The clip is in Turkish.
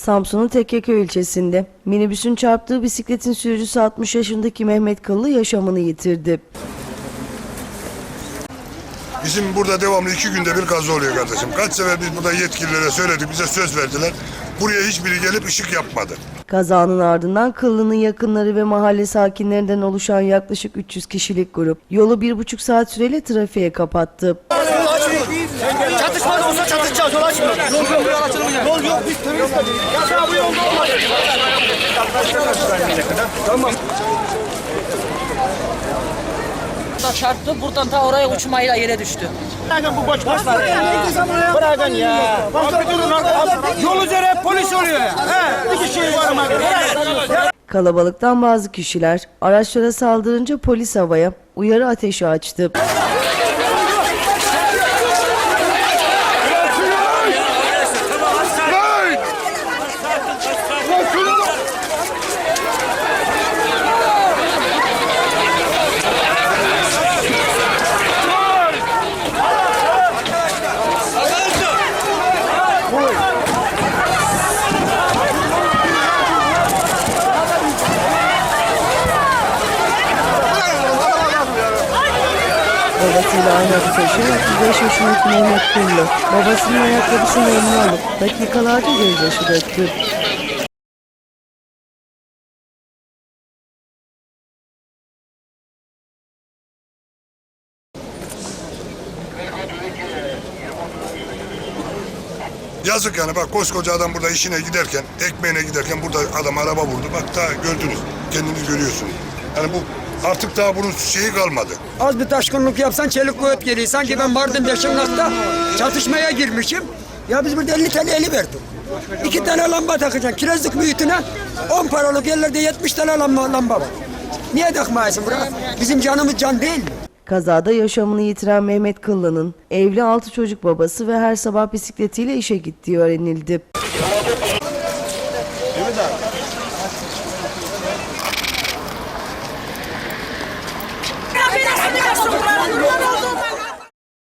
Samsun'un Tekkeköy ilçesinde minibüsün çarptığı bisikletin sürücüsü 60 yaşındaki Mehmet Kıllı yaşamını yitirdi. Bizim burada devamlı iki günde bir kaza oluyor kardeşim. Kaç sefer biz burada yetkililere söyledik, bize söz verdiler. Buraya hiçbiri gelip ışık yapmadı. Kazanın ardından Kıllı'nın yakınları ve mahalle sakinlerinden oluşan yaklaşık 300 kişilik grup yolu bir buçuk saat süreyle trafiğe kapattı. Çatışma olsa çatışacağız. Yol açmıyor. Yol yok. Yol açılmayacak. Yol Ya bu yolda. Tamam. Da çarptı buradan ta oraya uçmayla yere düştü. Bırakın bu boş boşlar ya. Bırakın ya. Yol üzere polis oluyor ya. He. Bir kişi var ama. Kalabalıktan bazı kişiler araçlara saldırınca polis havaya uyarı ateşi açtı. Babasıyla aynı taşıyan 35 yaşındaki Mehmet Kıllı, babasının ayakkabısını eline alıp dakikalarca gözyaşı döktü. Yazık yani bak koskoca adam burada işine giderken, ekmeğine giderken burada adam araba vurdu. Bak daha gördünüz, kendiniz görüyorsunuz. Yani bu artık daha bunun şeyi kalmadı. Az bir taşkınlık yapsan çelik kuvvet geliyor. Sanki ben Mardin Şırnak'ta çatışmaya girmişim. Ya biz burada 50 tane eli verdik. İki tane lamba takacaksın. Kirazlık mühitine 10 paralık yerlerde 70 tane lamba, lamba var. Niye takmayasın bura? Bizim canımız can değil mi? Kazada yaşamını yitiren Mehmet Kıllı'nın evli 6 çocuk babası ve her sabah bisikletiyle işe gittiği öğrenildi. 아,